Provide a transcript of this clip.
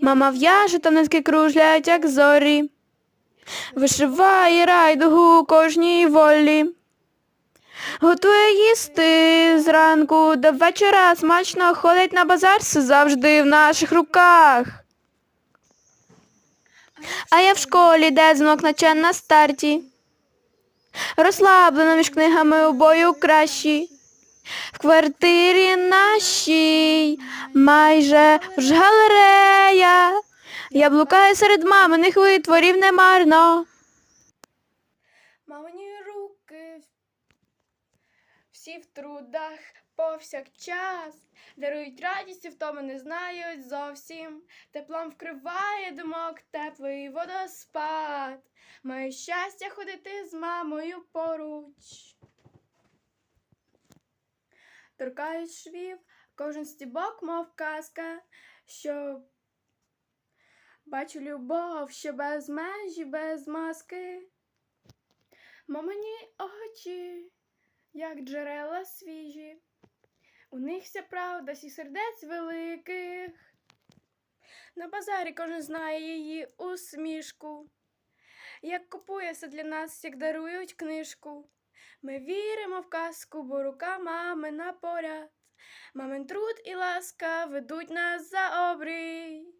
Мама в'яже та нитки кружлять, як зорі. Вишиває райдугу кожній волі. Готує їсти зранку до вечора смачно ходить на базар, все завжди в наших руках. А я в школі, де дзвонок наче на старті. Розслаблена між книгами у бою кращі. В квартирі нашій майже ж галерея. Я блукаю серед маминих витворів немарно. Мамині руки всі в трудах повсякчас, дарують радість і втоми не знають зовсім. Теплом вкриває думок теплий водоспад. Маю щастя ходити з мамою поруч. Торкають швів, кожен стібок, мов казка, що бачу любов, що без межі, без маски. Мамині очі, як джерела свіжі, у них вся правда всіх сердець великих. На базарі кожен знає її усмішку, як купує все для нас, як дарують книжку. Ми віримо в казку, бо рука мамина поряд. Мамин труд і ласка ведуть нас за обрій.